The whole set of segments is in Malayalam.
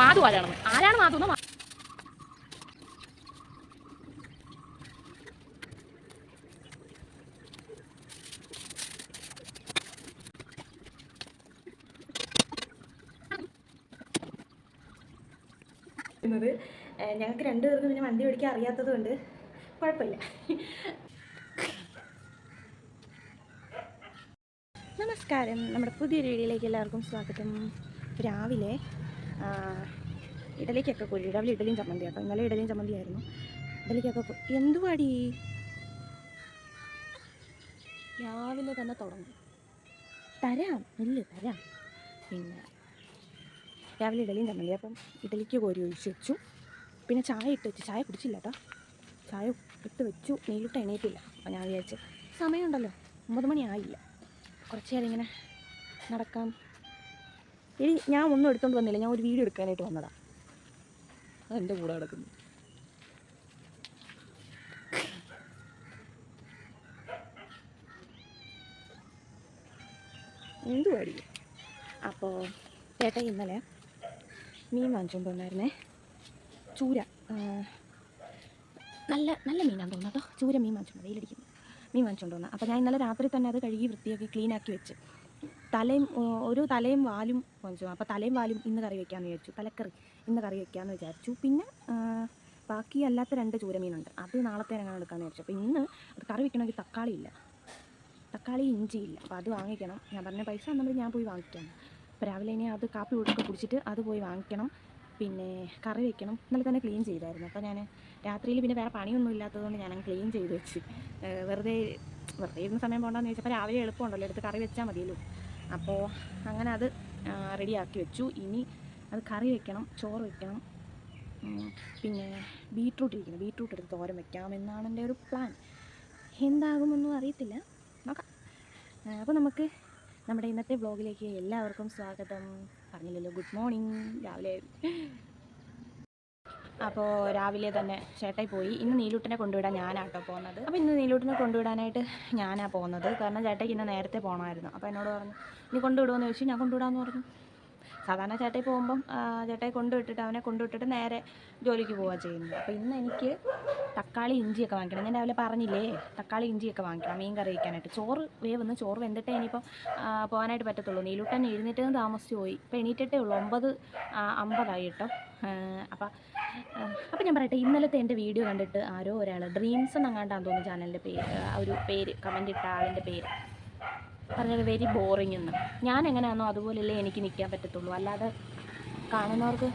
മാധു ആരാണെന്ന് ആരാണ് മാധു എന്ന് ഞങ്ങൾക്ക് രണ്ടുപേർക്കും പിന്നെ വണ്ടി ഓടിക്കാൻ അറിയാത്തത് കൊണ്ട് കുഴപ്പമില്ല. നമസ്കാരം. നമ്മുടെ പുതിയ വീഡിയോയിലേക്ക് എല്ലാവർക്കും സ്വാഗതം. രാവിലെ ഇഡലിക്കൊക്കെ കൊല്ലി രാവിലെ ഇഡലിയും ചമ്മന്തി കേട്ടോ ഇന്നലെ ഇഡലിയും ചമ്മന്തി ആയിരുന്നു ഇഡലിക്കൊക്കെ എന്തുവാടി? രാവിലെ തന്നെ തുടങ്ങും. തരാം. ഇല്ല തരാം. പിന്നെ രാവിലെ ഇഡലിയും ചമ്മന്തി അപ്പം ഇഡലിക്ക് കോരി ഒഴിച്ച് വെച്ചു. പിന്നെ ചായ ഇട്ട് വെച്ചു. ചായ കുടിച്ചില്ല കേട്ടോ ചായ ഇട്ട് വെച്ചു. നീലിട്ട് എണീറ്റില്ല. അപ്പം ഞാൻ വിചാരിച്ചു സമയമുണ്ടല്ലോ. ഒമ്പത് മണിയായില്ല കുറച്ചേരം കുറച്ച് നേരം ഇങ്ങനെ നടക്കാം. ഇനി ഞാൻ ഒന്നും എടുത്തോണ്ട് വന്നില്ല. ഞാൻ ഒരു വീഡിയോ എടുക്കാനായിട്ട് വന്നതാ. അതെന്റെ കൂടെ കിടക്കുന്നു എന്തു മേടിക്കും അപ്പോൾ ചേട്ടൻ ഇന്നലെ മീൻ വാങ്ങിച്ചുകൊണ്ട് വന്നായിരുന്നേ. ചൂര. നല്ല നല്ല മീനാണ് തോന്നുന്നു കേട്ടോ. ചൂര മീൻ വാങ്ങിച്ചുകൊണ്ട് വെയിലടിക്കുന്നു. മീൻ വാങ്ങിച്ചുകൊണ്ട് വന്ന അപ്പോൾ ഞാൻ ഇന്നലെ രാത്രി തന്നെ അത് കഴുകി വൃത്തിയാക്കി ക്ലീനാക്കി വെച്ച്. തലയും ഒരു തലയും വാലും വാങ്ങിച്ചു അപ്പോൾ തലയും വാലും ഇന്ന് കറി വയ്ക്കാമെന്ന് വിചാരിച്ചു. തലക്കറി ഇന്ന് കറി വയ്ക്കാമെന്ന് വിചാരിച്ചു. പിന്നെ ബാക്കി അല്ലാത്ത രണ്ട് ചൂരമീനുണ്ട്. അത് നാളത്തെ അങ്ങനെ എടുക്കാമെന്ന് വിചാരിച്ചു. അപ്പോൾ ഇന്ന് അത് കറി വയ്ക്കണമെങ്കിൽ തക്കാളി ഇല്ല. തക്കാളി ഇഞ്ചിയില്ല അപ്പോൾ അത് വാങ്ങിക്കണം. ഞാൻ പറഞ്ഞ പൈസ നമ്മൾ ഞാൻ പോയി വാങ്ങിക്കണം. അപ്പോൾ രാവിലെ ഇനി അത് കാപ്പി കൊടുക്കുക കുടിച്ചിട്ട് അത് പോയി വാങ്ങിക്കണം. പിന്നെ കറി വെക്കണം. ഇന്നലെ തന്നെ ക്ലീൻ ചെയ്തായിരുന്നു. അപ്പോൾ ഞാൻ രാത്രിയിൽ പിന്നെ വേറെ പണിയൊന്നും ഇല്ലാത്തതുകൊണ്ട് ഞാൻ ക്ലീൻ ചെയ്ത് വെച്ച്. വെറുതെ വെറുതെ ഇരുന്ന സമയം പോകണ്ടെന്ന് ചോദിച്ചപ്പോൾ രാവിലെ എളുപ്പമുണ്ടല്ലോ എടുത്ത് കറി വെച്ചാൽ മതിയല്ലോ. അപ്പോൾ അങ്ങനെ അത് റെഡിയാക്കി വെച്ചു. ഇനി അത് കറി വെക്കണം ചോറ് വെക്കണം. പിന്നെ ബീട്രൂട്ട് ഇരിക്കണം ബീട്രൂട്ട് എടുത്ത് തോരൻ വെക്കാമെന്നാണ് എന്റെ ഒരു പ്ലാൻ. എന്താകുമെന്നും അറിയത്തില്ല. നോക്കാം. അപ്പോൾ നമുക്ക് നമ്മുടെ ഇന്നത്തെ വ്ളോഗിലേക്ക് എല്ലാവർക്കും സ്വാഗതം. പറഞ്ഞില്ലല്ലോ ഗുഡ് മോർണിംഗ്. രാവിലെ അപ്പോൾ രാവിലെ തന്നെ ചേട്ടായി പോയി. ഇന്ന് നീലൂട്ടിനെ കൊണ്ടുവിടാൻ ഞാനാട്ടോ പോകുന്നത്. അപ്പോൾ ഇന്ന് നീലൂട്ടിനെ കൊണ്ടുവിടാനായിട്ട് ഞാനാണ് പോകുന്നത്. കാരണം ചേട്ടയ്ക്ക് ഇന്ന് നേരത്തെ പോകണമായിരുന്നു അപ്പോൾ എന്നോട് പറഞ്ഞു നീ കൊണ്ടുവിടുമെന്ന് ചോദിച്ചു. ഞാൻ കൊണ്ടുവിടാമെന്ന് പറഞ്ഞു. സാധാരണ ചേട്ടായി പോകുമ്പം ചേട്ടായി കൊണ്ടുവിട്ടിട്ട് അവനെ കൊണ്ടുവിട്ടിട്ട് നേരെ ജോലിക്ക് പോവുക ചെയ്യുന്നത്. അപ്പോൾ ഇന്ന് എനിക്ക് തക്കാളി ഇഞ്ചിയൊക്കെ വാങ്ങിക്കണം. ഞാൻ രാവിലെ പറഞ്ഞില്ലേ തക്കാളി ഇഞ്ചിയൊക്കെ വാങ്ങിക്കണം മീൻ കറി വയ്ക്കാനായിട്ട് ചോറ് വേവെന്ന് ചോറ് വെന്തിട്ടേ ഇനിയിപ്പം പോകാനായിട്ട് പറ്റത്തുള്ളൂ. നീലൂട്ടൻ എഴുന്നേറ്റ് താമസിച്ച് പോയി. ഇപ്പോൾ എണീറ്റിട്ടേ ഉള്ളൂ. ഒമ്പത് അമ്പതായി കേട്ടോ. അപ്പം അപ്പം ഞാൻ പറയട്ടെ ഇന്നലത്തെ എന്റെ വീഡിയോ കണ്ടിട്ട് ആരോ ഒരാൾ ഡ്രീംസ് എന്നങ്ങാണ്ടാന്ന് തോന്നുന്നു ചാനലിന്റെ പേര് ഒരു പേര് കമന്റ് ഇട്ട ആളിന്റെ പേര്. പറഞ്ഞത് വെരി ബോറിംഗ് എന്ന്. ഞാൻ എങ്ങനെയാണോ അതുപോലെയല്ലേ എനിക്ക് നിൽക്കാൻ പറ്റത്തുള്ളൂ. അല്ലാതെ കാണുന്നവർക്ക്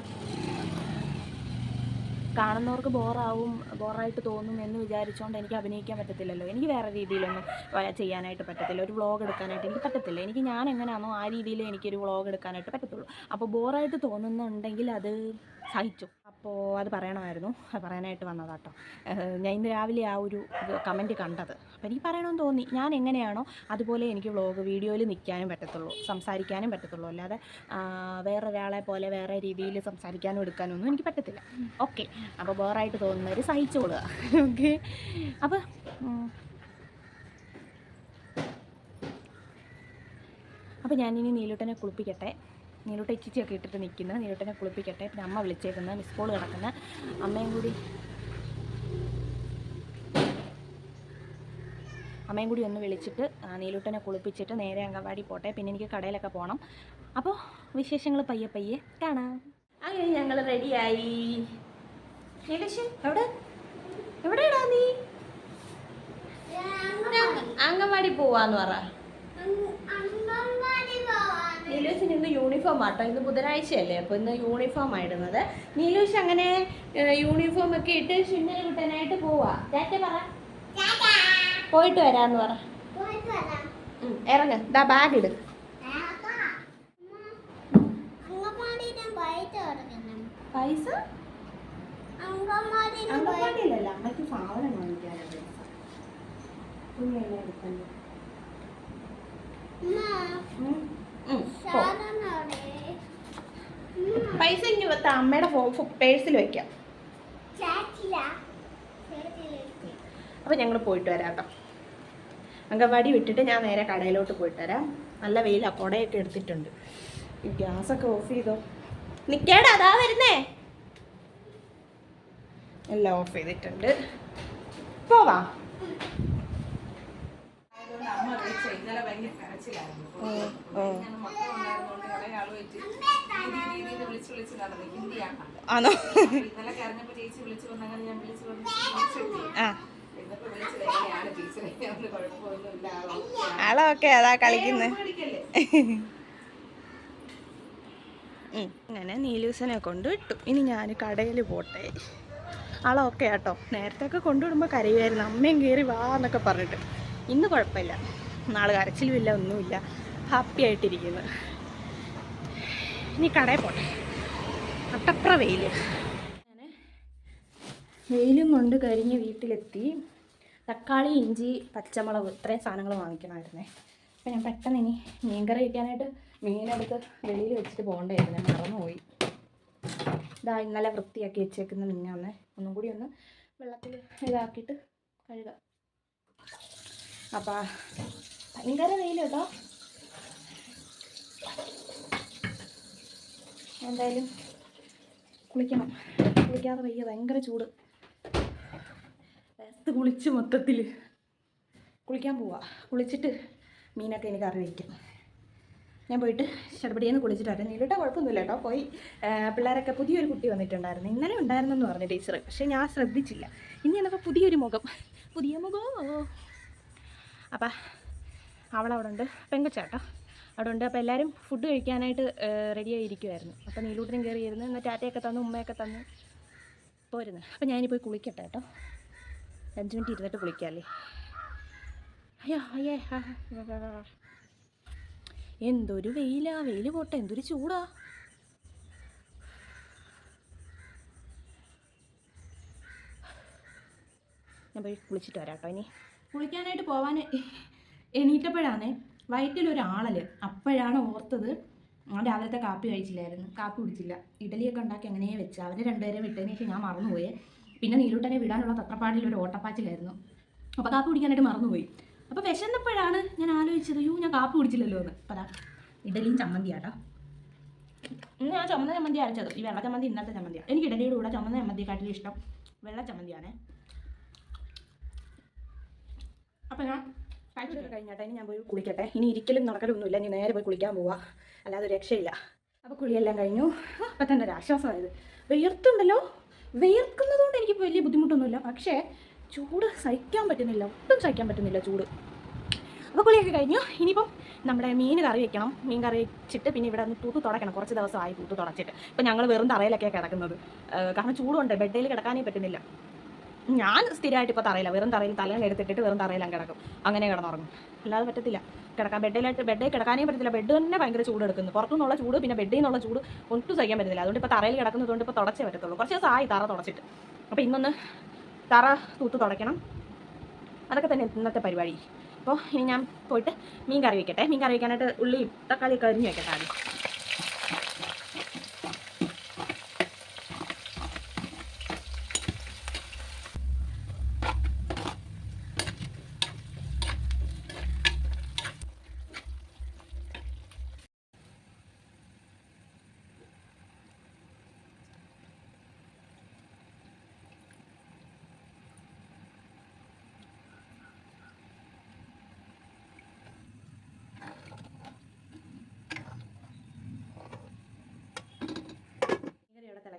കാണുന്നവർക്ക് ബോറാവും ബോറായിട്ട് തോന്നും എന്ന് വിചാരിച്ചുകൊണ്ട് എനിക്ക് അഭിനയിക്കാൻ പറ്റത്തില്ലല്ലോ. എനിക്ക് വേറെ രീതിയിലൊന്നും ചെയ്യാനായിട്ട് പറ്റത്തില്ല. ഒരു വ്ളോഗ് എടുക്കാനായിട്ട് എനിക്ക് പറ്റത്തില്ല. എനിക്ക് ഞാൻ എങ്ങനെയാണോ ആ രീതിയിൽ എനിക്കൊരു വ്ളോഗ് എടുക്കാനായിട്ട് പറ്റത്തുള്ളൂ. അപ്പോൾ ബോറായിട്ട് തോന്നുന്നുണ്ടെങ്കിൽ അത് സഹിച്ചു. അപ്പോൾ അത് പറയണമായിരുന്നു. അത് പറയാനായിട്ട് വന്നതാട്ടോ കേട്ടോ ഞാൻ ഇന്ന് രാവിലെ ആ ഒരു കമന്റ് കണ്ടത്. അപ്പോൾ എനിക്ക് പറയണമെന്ന് തോന്നി. ഞാൻ എങ്ങനെയാണോ അതുപോലെ എനിക്ക് വ്ളോഗ് വീഡിയോയിൽ നിൽക്കാനും പറ്റത്തുള്ളൂ സംസാരിക്കാനും പറ്റത്തുള്ളൂ. അല്ലാതെ വേറെ വേറൊരാളെ പോലെ വേറെ രീതിയിൽ സംസാരിക്കാനും എടുക്കാനും ഒന്നും എനിക്ക് പറ്റത്തില്ല. ഓക്കെ. അപ്പോൾ ബോറായിട്ട് തോന്നുന്നവർ സഹിച്ചോളുക ഓക്കെ. അപ്പോൾ. അപ്പോൾ ഞാനിനി നീലൂട്ടനെ കുളിപ്പിക്കട്ടെ. നീലൂട്ട ഇച്ചിച്ചിയൊക്കെ ഇട്ടിട്ട് നിൽക്കുന്നത് നീലൂട്ടനെ കുളിപ്പിക്കട്ടെ. പിന്നെ അമ്മ വിളിച്ചേക്കുന്നത് മിസ് കോൾ കിടക്കുന്ന അമ്മയും കൂടി. അമ്മയും കൂടി ഒന്ന് വിളിച്ചിട്ട് നീലൂട്ടനെ കുളിപ്പിച്ചിട്ട് നേരെ അങ്കവാടി പോട്ടെ. പിന്നെ എനിക്ക് കടയിലൊക്കെ പോകണം അപ്പോൾ വിശേഷങ്ങൾ പയ്യെ പയ്യെ കാണാം. അങ്ങനെ ഞങ്ങൾ റെഡിയായി. എവിടെ? എവിടെയാടാ നീ? അങ്കവാടി പോവാന്ന് പറ. നീലൂസിന് ഇന്ന് യൂണിഫോം ആട്ടോ? ഇന്ന് ബുധനാഴ്ചയല്ലേ അപ്പോൾ ഇന്ന് യൂണിഫോം ആയിരുന്നത് നീലൂസ് അങ്ങനെ യൂണിഫോം ഒക്കെ ഇട്ട് ഷിന്നൽ കിട്ടാനായിട്ട് പോവാ. ടാറ്റ പറ. പോയിട്ട് വരാന്ന് പറ. ഇറങ്ങ്. ദാ ബാഗ് ഇട്. പൈസ? അങ്കമാടിയിലല്ല അമ്മയ്ക്ക് സാധനം വാങ്ങിക്കാനുണ്ട് തുണിയെല്ലാം എടുക്കണ്ടേ. പൈസ ഇനി വെത്ത അമ്മയുടെ പേഴ്സിൽ വെക്കാം. അപ്പോൾ ഞങ്ങൾ പോയിട്ട് വരാം കേട്ടോ അങ്കവാടി വിട്ടിട്ട് ഞാൻ നേരെ കടയിലോട്ട് പോയിട്ട് വരാം. നല്ല വെയിലാണ് കുടയൊക്കെ എടുത്തിട്ടുണ്ട്. ഈ ഗ്യാസൊക്കെ ഓഫ് ചെയ്തോ. നിൽക്കേടാ അതാ വരുന്നേ. എല്ലാം ഓഫ് ചെയ്തിട്ടുണ്ട്. പോവാ. ഹിന്ദിയാണ് കണ്ടത് ആണോ? ഇന്നലെ കരഞ്ഞപ്പോ ചേച്ചി വിളിച്ചു വന്നങ്ങനെ ഞാൻ വിളിച്ചു ആളോ ആളൊക്കെ അതാ കളിക്കുന്നത് അങ്ങനെ നീലൂസനെ കൊണ്ട് വിട്ടു ഇനി ഞാൻ കടയിൽ പോട്ടെ. ആളൊക്കെ കേട്ടോ നേരത്തെ ഒക്കെ കൊണ്ടുവിടുമ്പോൾ കരയുമായിരുന്നു അമ്മയും കയറി വാ എന്നൊക്കെ പറഞ്ഞിട്ട്. ഇന്ന് കുഴപ്പമില്ല. നാളെ കരച്ചിലുമില്ല ഒന്നുമില്ല. ഹാപ്പി ആയിട്ടിരിക്കുന്നു. ഇനി കടയിൽ പോട്ടെ. അട്ടപ്ര വെയിൽ അങ്ങനെ വെയിലും കൊണ്ട് കരിഞ്ഞ് വീട്ടിലെത്തി. തക്കാളി ഇഞ്ചി പച്ചമുളക് ഇത്രയും സാധനങ്ങൾ വാങ്ങിക്കണമായിരുന്നേ. അപ്പം ഞാൻ പെട്ടെന്ന് ഇനി മീൻ കറി വയ്ക്കാനായിട്ട് മീനെടുത്ത് വെളിയിൽ വെച്ചിട്ട് പോകണ്ടായിരുന്നു ഞാൻ മറന്നുപോയി. ഇതാ ഇന്നലെ വൃത്തിയാക്കി വെച്ചേക്കുന്ന മീനാണ്. ഒന്നും കൂടി ഒന്ന് വെള്ളത്തിൽ ഇതാക്കിയിട്ട് കഴുകാം. അപ്പം ഭയങ്കര വെയിൽ കേട്ടോ എന്തായാലും കുളിക്കണം. കുളിക്കാതെ വയ്യ ഭയങ്കര ചൂട്. വേസ്റ്റ് കുളിച്ച് മൊത്തത്തിൽ കുളിക്കാൻ പോവാ. കുളിച്ചിട്ട് മീനൊക്കെ എനിക്ക് കറി വയ്ക്കും ഞാൻ പോയിട്ട് ചെറുപടിയെന്ന് കുളിച്ചിട്ട് വരാം നീലിട്ട കുഴപ്പമൊന്നുമില്ല കേട്ടോ. പോയി പിള്ളേരൊക്കെ പുതിയൊരു കുട്ടി വന്നിട്ടുണ്ടായിരുന്നു. ഇന്നലെ ഉണ്ടായിരുന്നെന്ന് പറഞ്ഞു ടീച്ചർ പക്ഷേ ഞാൻ ശ്രദ്ധിച്ചില്ല. ഇനി എന്നപ്പോൾ പുതിയൊരു മുഖം. പുതിയ മുഖമോ അപ്പം അവളവിടെ ഉണ്ട് പെങ്കുച്ചാട്ട അവിടെ ഉണ്ട് അപ്പോൾ എല്ലാവരും ഫുഡ് കഴിക്കാനായിട്ട് റെഡി ആയിരിക്കുമായിരുന്നു അപ്പോൾ നീലൂട്ടിനും കയറി ഇരുന്ന് എന്നാൽ ടാറ്റയൊക്കെ തന്നു ഉമ്മയൊക്കെ തന്നു. പോരുന്നു. അപ്പോൾ ഞാനിപ്പോൾ പോയി കുളിക്കട്ടെ കേട്ടോ അഞ്ച് മിനിറ്റ് ഇരുന്നിട്ട് കുളിക്കാമല്ലേ അയ്യോ അയ്യേ. എന്തൊരു വെയിലാ. വെയിൽ പോട്ടെ. എന്തൊരു ചൂടാ. ഞാൻ പോയി കുളിച്ചിട്ട് വരാം കേട്ടോ ഇനി. കുളിക്കാനായിട്ട് പോവാൻ എണീറ്റപ്പോഴാണ് വയറ്റിലൊരാളൽ അപ്പോഴാണ് ഓർത്തത് ഞാൻ രാവിലത്തെ കാപ്പി കഴിച്ചില്ലായിരുന്നു കാപ്പി കുടിച്ചില്ല. ഇഡലിയൊക്കെ ഉണ്ടാക്കി അങ്ങനെ വെച്ച് അവരെ രണ്ടുപേരെ വിട്ടതിനേക്ക് ഞാൻ മറന്നുപോയി. പിന്നെ നീലൂട്ടനെ വിടാനുള്ള തത്രപ്പാടിൽ ഒരു ഓട്ടപ്പാച്ചിലായിരുന്നു. അപ്പോൾ കാപ്പി കുടിക്കാനായിട്ട് മറന്നുപോയി. അപ്പോൾ വിശന്നപ്പോഴാണ് ഞാൻ ആലോചിച്ചത് അയ്യോ ഞാൻ കാപ്പി കുടിച്ചില്ലല്ലോ എന്ന്. പറ ഇഡലിയും ചമ്മന്തിയാട്ടോ ഞാൻ ചുമന്ന ചമ്മന്തി അരച്ചത്. ഈ വെള്ള ചമ്മന്തി ഇന്നത്തെ ചമ്മന്തിയാണ് എനിക്ക് ഇഡലിയുടെ കൂടെ ചുമന്ന ചമ്മന്തിയെക്കാട്ടിലും ഇഷ്ടം വെള്ള ചമ്മന്തിയാണേ. അപ്പം ഞാൻ കഴിച്ചിട്ട് കഴിഞ്ഞാട്ടെ ഇനി ഞാൻ പോയി കുളിക്കട്ടെ. ഇനി ഇരിക്കലും നടക്കലൊന്നുമില്ല. ഇനി നേരെ പോയി കുളിക്കാൻ പോവാ. അല്ലാതെ രക്ഷയില്ല. അപ്പോൾ കുളിയെല്ലാം കഴിഞ്ഞു. അപ്പം തന്നെ ഒരു ആശ്വാസമായത്. വിയർത്തുണ്ടല്ലോ? വിയർക്കുന്നതുകൊണ്ട് എനിക്ക് വലിയ ബുദ്ധിമുട്ടൊന്നുമില്ല. പക്ഷേ ചൂട് സഹിക്കാൻ പറ്റുന്നില്ല. ഒട്ടും സഹിക്കാൻ പറ്റുന്നില്ല ചൂട്. അപ്പോൾ കുളിയൊക്കെ കഴിഞ്ഞു. ഇനിയിപ്പം നമ്മുടെ മീൻ കറി വെക്കണം. മീൻ കറി വെച്ചിട്ട് പിന്നെ ഇവിടെ ഒന്ന് തൂത്ത് തുടക്കണം. കുറച്ച് ദിവസമായി തൂത്ത് തുടച്ചിട്ട്. ഇപ്പം ഞങ്ങൾ വെറും തറയിലൊക്കെയാണ് കിടക്കുന്നത്. കാരണം ചൂടുണ്ട്. ബെഡിൽ കിടക്കാനേ പറ്റുന്നില്ല. ഞാൻ സ്ഥിരമായിട്ട് ഇപ്പോൾ തറയില്ല വെറും തറയിൽ തലയിൽ എടുത്തിട്ടിട്ട് വെറും തറയിലാണ് കിടക്കും. അങ്ങനെ കിടന്നുറങ്ങും. അല്ലാതെ പറ്റത്തില്ല. കിടക്കാൻ ബെഡിലായിട്ട് ബെഡിൽ കിടക്കാനേ പറ്റത്തില്ല. ബെഡ് തന്നെ ഭയങ്കര ചൂട് എടുക്കുന്നു. പുറത്തുനിന്നുള്ള ചൂട് പിന്നെ ബെഡിൽ നിന്നുള്ള ചൂട് ഒട്ടും സഹിക്കാൻ പറ്റത്തില്ല. അതുകൊണ്ട് ഇപ്പോൾ തറയിൽ കിടക്കുന്നതുകൊണ്ട് ഇപ്പോൾ തുടച്ചേ പറ്റത്തുള്ളൂ. കുറച്ച് ദിവസം ആയി തറ തുടച്ചിട്ട്. അപ്പോൾ ഇന്നൊന്ന് തറ തൂത്ത് തുടയ്ക്കണം. അതൊക്കെ തന്നെ ഇന്നത്തെ പരിപാടി. അപ്പോൾ ഇനി ഞാൻ പോയിട്ട് മീൻ കറി വയ്ക്കട്ടെ മീൻ കറി വയ്ക്കാനായിട്ട് ഉള്ളിയും തക്കാളിയൊക്കെ അരിഞ്ഞ് വയ്ക്കട്ടെ ആദ്യം.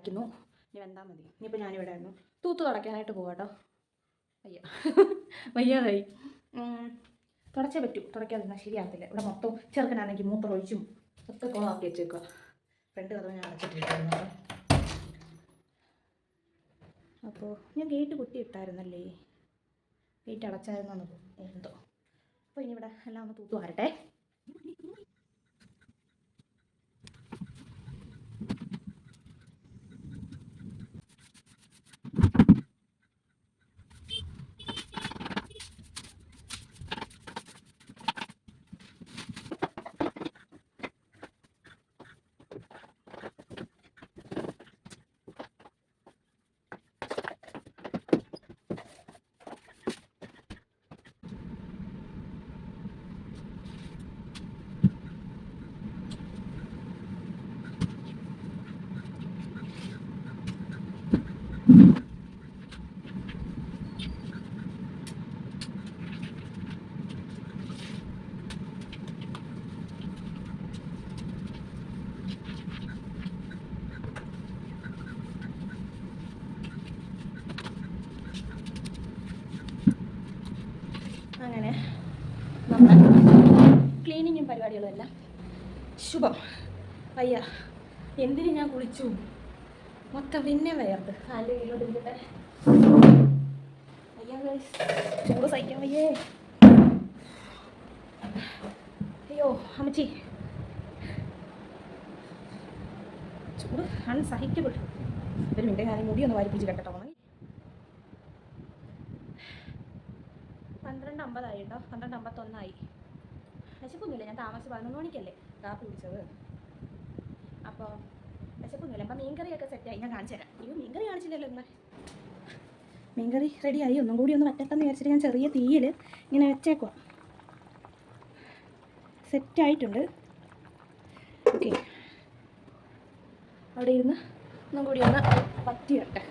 തിളയ്ക്കുന്നു ഇനി വെന്താൽ മതി? ഇനിയിപ്പോൾ ഞാനിവിടെ ആയിരുന്നു. തൂത്ത് തുടയ്ക്കാനായിട്ട് പോകാട്ടോ വയ്യ. വയ്യാതായി തുടച്ചേ പറ്റൂ. തുടയ്ക്കാതിരുന്നാൽ ശരിയാകത്തില്ല. ഇവിടെ മൊത്തം ചെറുക്കനാണെങ്കിൽ മൂത്രമൊഴിച്ചും ഒക്കെ കുളമാക്കി വെച്ചേക്കുക ഫ്രണ്ട് കഥ ഞാൻ അടച്ചിട്ടിട്ടായിരുന്നു അപ്പോൾ ഞാൻ ഗേറ്റ് കുത്തി ഇട്ടായിരുന്നല്ലേ? ഗേറ്റ് അടച്ചായിരുന്നു എന്തോ. അപ്പോൾ ഇനി ഇവിടെ എല്ലാം ഒന്ന് തൂത്ത് വരട്ടെ. പരിപാടികളും ശുഭം. അയ്യ എന്തിനു ഞാൻ കുളിച്ചു? മൊത്തം പിന്നെ വേർത്ത് കാലിന്റെ കീഴിലോട്ട് അയ്യാ ചൂട് സഹിക്കാൻ വയ്യേ. അയ്യോ അമ്മച്ചി. ചൂട് അൺസഹിക്കബിൾ ഒരു മിനിറ്റ് ഞാൻ മുടി ഒന്ന് വാരിപ്പിച്ച് കെട്ടട്ടോ പന്ത്രണ്ട് അമ്പതായി കേട്ടോ. പന്ത്രണ്ട് അമ്പത്തൊന്നായി വിശപ്പൊന്നുമില്ല. ഞാൻ താമസിച്ച് പതിനൊന്ന് മണിക്കല്ലേ കാപ്പി കുടിച്ചത്. അപ്പോൾ വിശപ്പൊന്നുമില്ല. അപ്പം മീൻകറിയൊക്കെ സെറ്റായി ഞാൻ കാണിച്ചു തരാം. അയ്യോ മീൻകറി കാണിച്ചില്ലല്ലോ ഇന്ന്. മീൻകറി റെഡിയായി ഒന്നും കൂടി ഒന്ന് വറ്റട്ടെന്ന് വിചാരിച്ചിട്ട് ഞാൻ ചെറിയ തീയിൽ ഇങ്ങനെ വെച്ചേക്കുവാ. സെറ്റായിട്ടുണ്ട് ഓക്കെ അവിടെ ഇരുന്ന് ഒന്നും കൂടി ഒന്ന് പറ്റി വരട്ടെ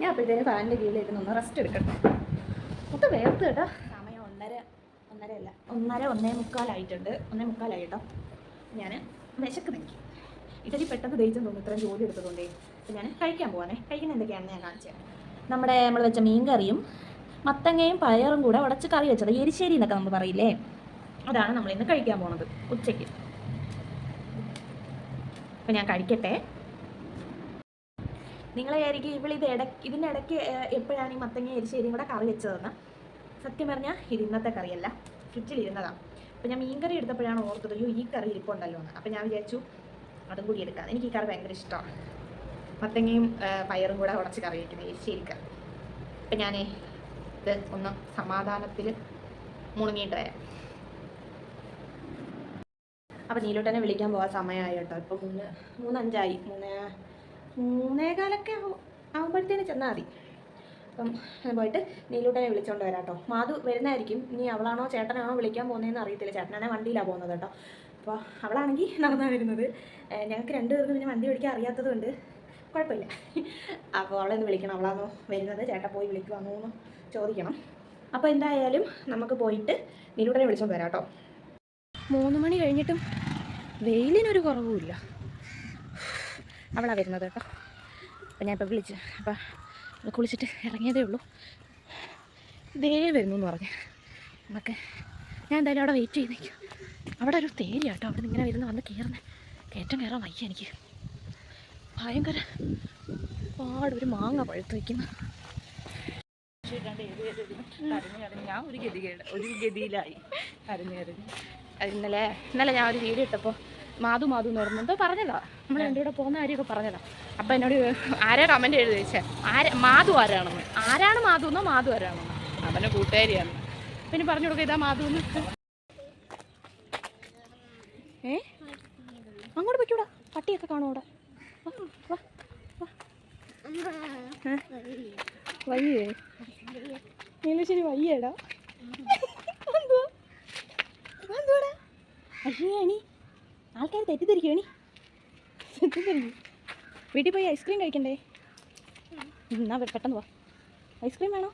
ഞാൻ അപ്പോഴത്തേക്ക് ഫാനിന്റെ കീഴിലിരുന്ന് ഒന്ന് റെസ്റ്റ് എടുക്കട്ടെ. മൊത്തം വേർത്ത് കേട്ടോ. ഒന്നര അല്ല ഒന്നര ഒന്നേ മുക്കാലായിട്ടുണ്ട്. ഒന്നേ മുക്കാലായി ഞാൻ വിശക്ക് നിൽക്കി ഇഡലി പെട്ടെന്ന് ദഹിച്ചെന്ന് തോന്നുന്നു ഇത്രയും ജോലി എടുത്തതുകൊണ്ടേ. അപ്പം ഞാൻ കഴിക്കാൻ പോവാനേ കഴിക്കുന്ന എന്തൊക്കെയാണെന്ന് ഞാൻ കാണിച്ചു നമ്മുടെ നമ്മൾ വെച്ച മീൻ കറിയും മത്തങ്ങയും പയറും കൂടെ ഉടച്ച് കറി വെച്ചത് എരിശ്ശേരി എന്നൊക്കെ നമ്മൾ പറയില്ലേ? അതാണ് നമ്മൾ ഇന്ന് കഴിക്കാൻ പോണത് ഉച്ചയ്ക്ക്. അപ്പം ഞാൻ കഴിക്കട്ടെ. നിങ്ങളെ ആയിരിക്കും ഇവളിത് ഇടയ്ക്ക് ഇതിന്റെ ഇടയ്ക്ക് എപ്പോഴാണ് ഈ മത്തങ്ങ എരിശ്ശേരിയും കൂടെ കറി വെച്ചതെന്ന്? സത്യം പറഞ്ഞാൽ ഇത് കറിയല്ല ഫ്രിഡ്ജിൽ ഇരുന്നതാണ് അപ്പോൾ ഞാൻ മീൻ കറി എടുത്തപ്പോഴാണ് ഓർത്തത് അയ്യോ ഈ കറി ഇരിപ്പുണ്ടല്ലോ എന്ന്. അപ്പോൾ ഞാൻ വിചാരിച്ചു അതും കൂടി എടുക്കാം. എനിക്ക് ഈ കറി ഭയങ്കര ഇഷ്ടമാണ് മത്തങ്ങയും പയറും കൂടെ ഉടച്ച് കറി വയ്ക്കുന്നത് എരിശ്ശേരി അപ്പം ഞാൻ ഇത് ഒന്ന് സമാധാനത്തിൽ മുണുങ്ങിയിട്ട് വരാം. അപ്പം നീലോട്ടനെ വിളിക്കാൻ പോകാൻ സമയമായി കേട്ടോ. ഇപ്പം മൂന്ന് മൂന്നഞ്ചായി. മൂന്ന് മൂന്നേകാലൊക്കെ ആവും ആവുമ്പോഴത്തേന് ചെന്നാൽ മതി. അപ്പം പോയിട്ട് നീലൂട്ടനെ വിളിച്ചോണ്ട് വരാം കേട്ടോ. മാധു വരുന്നതായിരിക്കും. ഇനി അവളാണോ ചേട്ടനാണോ വിളിക്കാൻ പോകുന്നതെന്ന് അറിയത്തില്ല. ചേട്ടനാണെ വണ്ടിയിലാണ് പോകുന്നത് കേട്ടോ. അപ്പോൾ അവളാണെങ്കിൽ നടന്നാണ് വരുന്നത്. ഞങ്ങൾക്ക് രണ്ടുപേർക്കും പിന്നെ വണ്ടി ഓടിക്കാൻ അറിയാത്തത് കൊണ്ട് കുഴപ്പമില്ല. അപ്പോൾ അവളെന്ന് വിളിക്കണം. അവളാണോ വരുന്നത്? ചേട്ടൻ പോയി വിളിക്കുവാണോ എന്ന് ചോദിക്കണം. അപ്പോൾ എന്തായാലും നമുക്ക് പോയിട്ട് നീലൂട്ടനെ വിളിച്ചോണ്ട് വരാം കേട്ടോ. മൂന്ന് മണി കഴിഞ്ഞിട്ടും വെയിലിനൊരു കുറവുമില്ല. അവളാണ് വരുന്നത് കേട്ടോ. അപ്പം ഞാൻ ഇപ്പോൾ വിളിച്ച് അപ്പം അവൾ കുളിച്ചിട്ട് ഇറങ്ങിയതേ ഉള്ളൂ. ഇതേ വരുന്നു എന്ന് പറഞ്ഞു. നമുക്ക് ഞാൻ എന്തായാലും അവിടെ വെയിറ്റ് ചെയ്ത് നിൽക്കും അവിടെ ഒരു തേരി കേട്ടോ അവിടെ നിന്ന് ഇങ്ങനെ വരുന്ന വന്ന് കയറുന്നത് കയറ്റം കയറാൻ വയ്യ എനിക്ക്. ഭയങ്കര പാടൊരു മാങ്ങ പഴുത്ത് വയ്ക്കുന്നു ഞാൻ ഒരു ഗതികേട് ഒരു ഗതിയിലായി കരഞ്ഞു കരഞ്ഞു ഇന്നലെ ഇന്നലെ ഞാൻ ഒരു വീഡിയോ ഇട്ടപ്പോൾ മാധു മാധു എന്ന് പറഞ്ഞത് പറഞ്ഞതാ. നമ്മൾ എന്റെ കൂടെ പോകുന്ന കാര്യമൊക്കെ പറഞ്ഞതാ. അപ്പം എന്നോട് ആരാ കമന്റ് എഴുതി വെച്ചേ? ആരാ മാധു ആരാണെന്ന്? ആരാണ് മാധു എന്നോ മാധു ആരാണെന്നോ? അവന്റെ കൂട്ടുകാരിയാണ്. പിന്നെ പറഞ്ഞു കൊടുക്കുക ഇതാ മാധു എന്ന് ഏ അങ്ങോട്ട് പറ്റൂടാ പട്ടിയൊക്കെ കാണും അവിടെ വാ, വാ, വാ. ഏ? വയ്യേ നീലശ്ശേരി വയ്യേടാ എന്തുവാ എന്തുവാടാ അയ്യോ അണി ആൾക്കാർ തെറ്റിദ്ധരിക്കും അണി തെറ്റിദ്ധരിക്കും വീട്ടിൽ പോയി ഐസ്ക്രീം കഴിക്കണ്ടേ? എന്നാ പെട്ടെന്ന് വാ. ഐസ്ക്രീം വേണോ?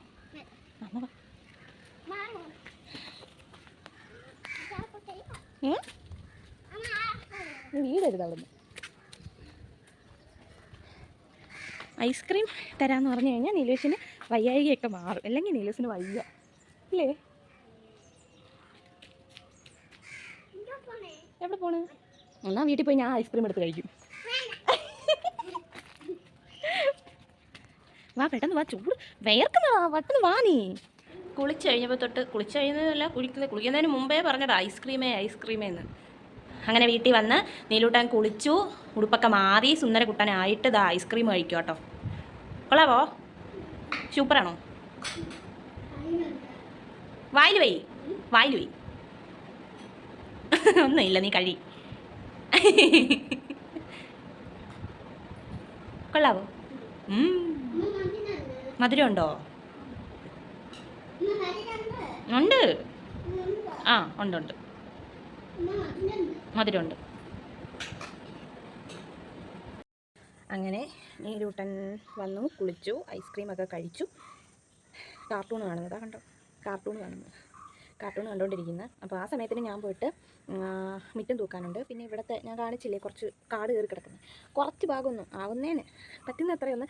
വീടരുത് അവിടുന്ന് ഐസ്ക്രീം തരാമെന്ന് പറഞ്ഞു കഴിഞ്ഞാൽ നീലേഷിന് വയ്യായികയൊക്കെ മാറും. അല്ലെങ്കിൽ നീലേഷിന് വയ്യ. ഇല്ലേ? എവിടെ പോണേ? എന്നാ വീട്ടിൽ പോയി ഞാൻ ഐസ്ക്രീം എടുത്ത് കഴിക്കും. പെട്ടെന്ന് വാ ചൂട്. വേർക്കുന്നതാ പെട്ടെന്ന് വാ നീ. കുളിച്ച് കഴിഞ്ഞപ്പോൾ തൊട്ട് കുളിച്ച് കഴിഞ്ഞതല്ല കുളിക്കുന്നത് കുളിക്കുന്നതിന് മുമ്പേ പറഞ്ഞത് ഐസ്ക്രീമേ ഐസ്ക്രീമേ എന്ന് അങ്ങനെ വീട്ടിൽ വന്ന് നീലൂട്ടാൻ കുളിച്ചു ഉടുപ്പൊക്കെ മാറി സുന്ദര കുട്ടനായിട്ട് ഇതാ ഐസ്ക്രീം കഴിക്കും കേട്ടോ. കൊള്ളാവോ? സൂപ്പറാണോ? വായിൽ വൈ വായിൽ വൈ. ഒന്നുമില്ല നീ കഴി. കൊള്ളാവോ? ഉം. മധുരം ഉണ്ടോ? ഉണ്ട്? ആ ഉണ്ട് ഉണ്ട്. മധുരമുണ്ട്. അങ്ങനെ നീരൂട്ടൻ വന്നു കുളിച്ചു ഐസ്ക്രീമൊക്കെ കഴിച്ചു. കാർട്ടൂൺ കാണുന്നതാ കണ്ടോ? കാർട്ടൂൺ കാണുന്നത്. കാർട്ടൂൺ കണ്ടുകൊണ്ടിരിക്കുന്നത് അപ്പോൾ ആ സമയത്തിന് ഞാൻ പോയിട്ട് മിറ്റം തൂക്കാനുണ്ട്. പിന്നെ ഇവിടുത്തെ ഞാൻ കാണിച്ചില്ലേ കുറച്ച് കാട് കയറി കിടക്കുന്നത് കുറച്ച് ഭാഗമൊന്നും ആവുന്നതിന് പറ്റുന്ന അത്രയൊന്ന്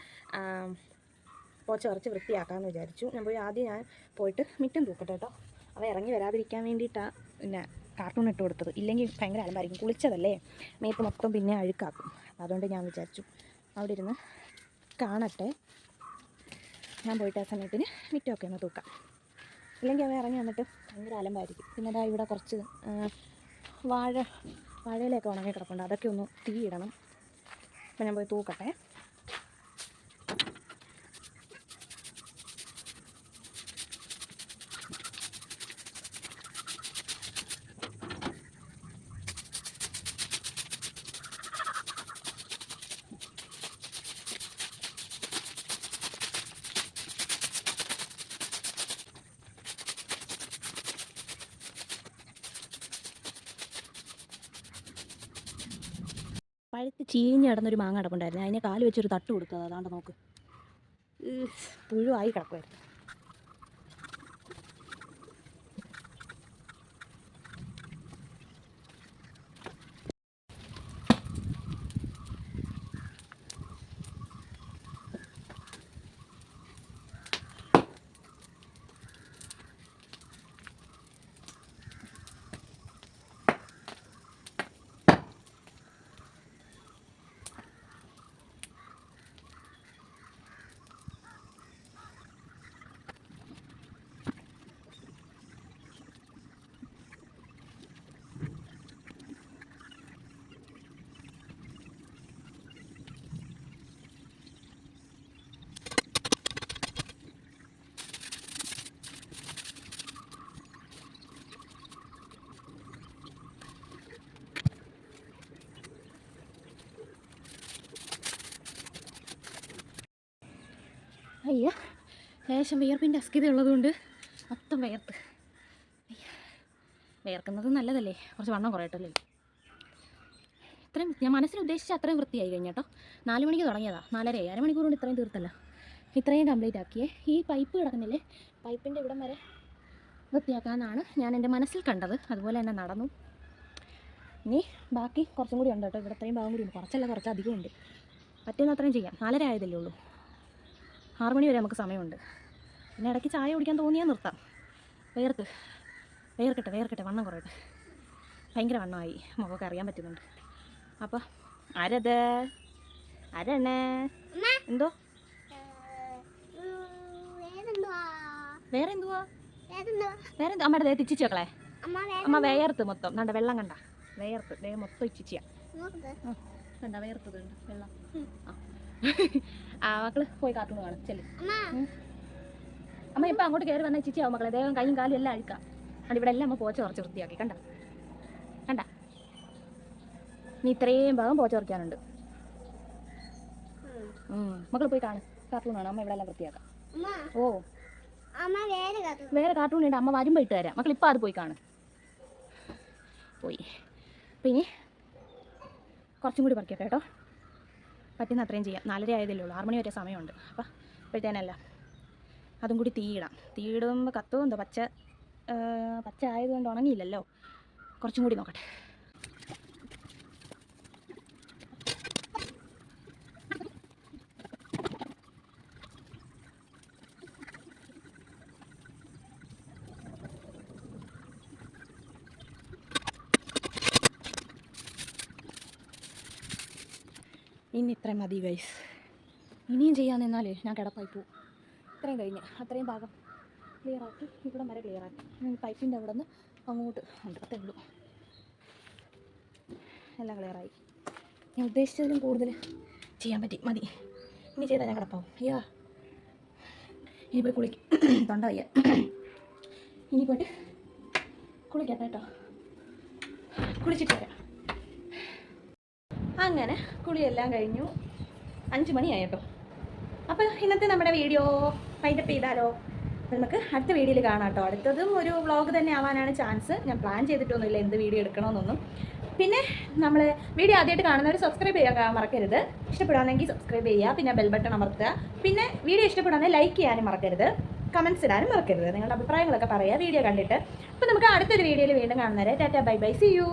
പോച്ച കുറച്ച് വൃത്തിയാക്കാമെന്ന് വിചാരിച്ചു. ഞാൻ പോയി ആദ്യം ഞാൻ പോയിട്ട് മിറ്റം തൂക്കട്ടെ കേട്ടോ അവ ഇറങ്ങി വരാതിരിക്കാൻ വേണ്ടിയിട്ടാണ് പിന്നെ കാർട്ടൂൺ ഇട്ട് കൊടുത്തത്. ഇല്ലെങ്കിൽ ഭയങ്കര അലമ്പായിരിക്കും. കുളിച്ചതല്ലേ? മേത്ത് മൊത്തം പിന്നെ അഴുക്കാക്കും. അതുകൊണ്ട് ഞാൻ വിചാരിച്ചു അവിടെ ഇരുന്ന് കാണട്ടെ. ഞാൻ പോയിട്ട് ആ സമയത്തിന് മിറ്റമൊക്കെ ഒന്ന് തൂക്കാം. ഇല്ലെങ്കിൽ അവ ഇറങ്ങി വന്നിട്ട് ഭയങ്കര അലമ്പായിരിക്കും. പിന്നെ അതാ ഇവിടെ കുറച്ച് വാഴ വാഴയിലൊക്കെ ഉണങ്ങി കിടപ്പുണ്ട് അതൊക്കെ ഒന്ന് തീയിടണം. അപ്പം ഞാൻ പോയി തൂക്കട്ടെ. ചീഞ്ഞ് കിടന്നൊരു മാങ്ങ കിടപ്പുണ്ടായിരുന്നു. അതിനെ കാൽ വെച്ചൊരു തട്ട് കൊടുത്തത്. അതാണ്ട് നോക്ക്. പുഴുവായി കിടക്കുമായിരുന്നു അയ്യ ലേശം വിയർപ്പിന്റെ അസ്കിത ഉള്ളതുകൊണ്ട് മൊത്തം വിയർത്ത് അയ്യ. വിയർക്കുന്നത് നല്ലതല്ലേ? കുറച്ച് വണ്ണം കുറയട്ടല്ലേ? ഇത്രയും ഞാൻ മനസ്സിൽ ഉദ്ദേശിച്ച അത്രയും വൃത്തിയായി കഴിഞ്ഞാട്ടോ. നാല് മണിക്ക് തുടങ്ങിയതാ. അര അരമണിക്കൂർ കൊണ്ട് ഇത്രയും തീർത്തല്ല. ഇത്രയും കംപ്ലീറ്റ് ആക്കിയേ. ഈ പൈപ്പ് കിടക്കുന്നില്ലേ? പൈപ്പിന്റെ ഇവിടം വരെ വൃത്തിയാക്കാമെന്നാണ് ഞാൻ എന്റെ മനസ്സിൽ കണ്ടത്. അതുപോലെ തന്നെ നടന്നു. ഇനി ബാക്കി കുറച്ചും കൂടി ഉണ്ട് കേട്ടോ ഇവിടെ ഇത്രയും ഭാഗം കൂടി ഉണ്ട്. കുറച്ചല്ല കുറച്ച് അധികം ഉണ്ട്. പറ്റുന്ന അത്രയും ചെയ്യാം. നാലര ആയതല്ലേ ഉള്ളൂ. ആറ് മണി വരെ നമുക്ക് സമയമുണ്ട്. പിന്നെ ഇടയ്ക്ക് ചായ കുടിക്കാൻ തോന്നിയാൽ നിർത്താം. വേർത്ത്. വേർക്കട്ടെ വേർക്കട്ടെ വണ്ണം കുറയട്ടെ. ഭയങ്കര വണ്ണമായി. മുഖമൊക്കെ അറിയാൻ പറ്റുന്നുണ്ട്. അപ്പോൾ ആരത്? ആരാണ് എന്തോ? വേറെ എന്തുവാ വേറെ എന്തോ അമ്മയുടെ ദേ തിച്ചിച്ച് വെക്കളെ അമ്മ വേർത്ത് മൊത്തം. കണ്ട വെള്ളം കണ്ട. വേർത്ത്. മൊത്തം ഇച്ചിച്ചിയാ. കണ്ട വേർത്തത് വെള്ളം. ആ. ആ മക്കൾ പോയി കാർട്ടൂൺ കാണും. ചെല്ലു. അമ്മ. ഇപ്പൊ അങ്ങോട്ട് കയറി വന്ന ചിച്ചിയാവും മക്കളെ. ദേഹം കൈയും കാലും എല്ലാം അഴുക്കാം. അത് ഇവിടെ എല്ലാം അമ്മ പോച്ച കുറച്ച് വൃത്തിയാക്കി. കണ്ട. കണ്ട. നീ ഇത്രയും ഭാഗം പോച്ച കുറയ്ക്കാനുണ്ട് മക്കൾ പോയി കാണും. കാർട്ടൂൺ കാണാം. അമ്മ ഇവിടെ എല്ലാം വൃത്തിയാക്കാം. ഓ. വേറെ കാർട്ടൂൺ. ഉണ്ട്. അമ്മ വരുമ്പോൾ ഇട്ട് തരാം. മക്കൾ ഇപ്പം അത് പോയി കാണും. പോയി. പിന്നെ കുറച്ചും കൂടി പറിക്കട്ടെ കേട്ടോ. പറ്റുന്ന അത്രയും ചെയ്യാം. നാലര ആയതല്ലേ ഉള്ളൂ. ആറ് മണി വരെ സമയമുണ്ട്. അപ്പം അപ്പോഴത്തേനല്ല. അതും കൂടി തീയിടാം. തീയിടുമ്പോൾ കത്തും പച്ച പച്ച ആയതുകൊണ്ട് ഉണങ്ങിയില്ലല്ലോ. കുറച്ചും കൂടി നോക്കട്ടെ. ഇനി ഇത്രയും മതി ഗൈസ് ഇനിയും ചെയ്യാൻ നിന്നാലേ ഞാൻ കിടപ്പായി പോവും. ഇത്രയും കഴിഞ്ഞ് അത്രയും ഭാഗം ക്ലിയർ ആക്കി ഇവിടം വരെ ഇനി പൈപ്പിന്റെ അവിടെ നിന്ന് അങ്ങോട്ട് ഉണ്ട് അത്രേ ഉള്ളൂ. എല്ലാം ക്ലിയർ ആയി. ഞാൻ ഉദ്ദേശിച്ചതിലും കൂടുതൽ ചെയ്യാൻ പറ്റി മതി. ഇനി ചെയ്താൽ ഞാൻ കിടപ്പാവും. അയ്യാ. ഇനി പോയി കുളിക്കും. തൊണ്ട വയ്യ. ഇനി പോയിട്ട് കുളിക്കട്ടെ കേട്ടോ. കുളിച്ചിട്ട് വരാം. അങ്ങനെ കുളിയെല്ലാം കഴിഞ്ഞു. അഞ്ച് മണി കേട്ടോ അപ്പോൾ ഇന്നത്തെ നമ്മുടെ വീഡിയോ വൈൻഡപ്പ് ചെയ്താലോ? നമുക്ക് അടുത്ത വീഡിയോയിൽ കാണാം കേട്ടോ അടുത്തതും ഒരു വ്ളോഗ് തന്നെ ആവാനാണ് ചാൻസ് ഞാൻ പ്ലാൻ ചെയ്തിട്ടൊന്നുമില്ല എന്ത് വീഡിയോ എടുക്കണമെന്നൊന്നും. പിന്നെ നമ്മൾ വീഡിയോ ആദ്യമായിട്ട് കാണുന്നവർ സബ്സ്ക്രൈബ് ചെയ്യാൻ മറക്കരുത്. ഇഷ്ടപ്പെടുകയാണെങ്കിൽ സബ്സ്ക്രൈബ് ചെയ്യുക. പിന്നെ ബെൽ ബട്ടൺ അമർത്തുക. പിന്നെ വീഡിയോ ഇഷ്ടപ്പെടുകയാണെങ്കിൽ ലൈക്ക് ചെയ്യാനും മറക്കരുത്. കമൻസ് ഇടാനും മറക്കരുത്. നിങ്ങളുടെ അഭിപ്രായങ്ങളൊക്കെ പറയുക. വീഡിയോ കണ്ടിട്ട്. അപ്പോൾ നമുക്ക് അടുത്തൊരു വീഡിയോയിൽ വീണ്ടും കാണുന്നവരെ. Tata bye bye. See you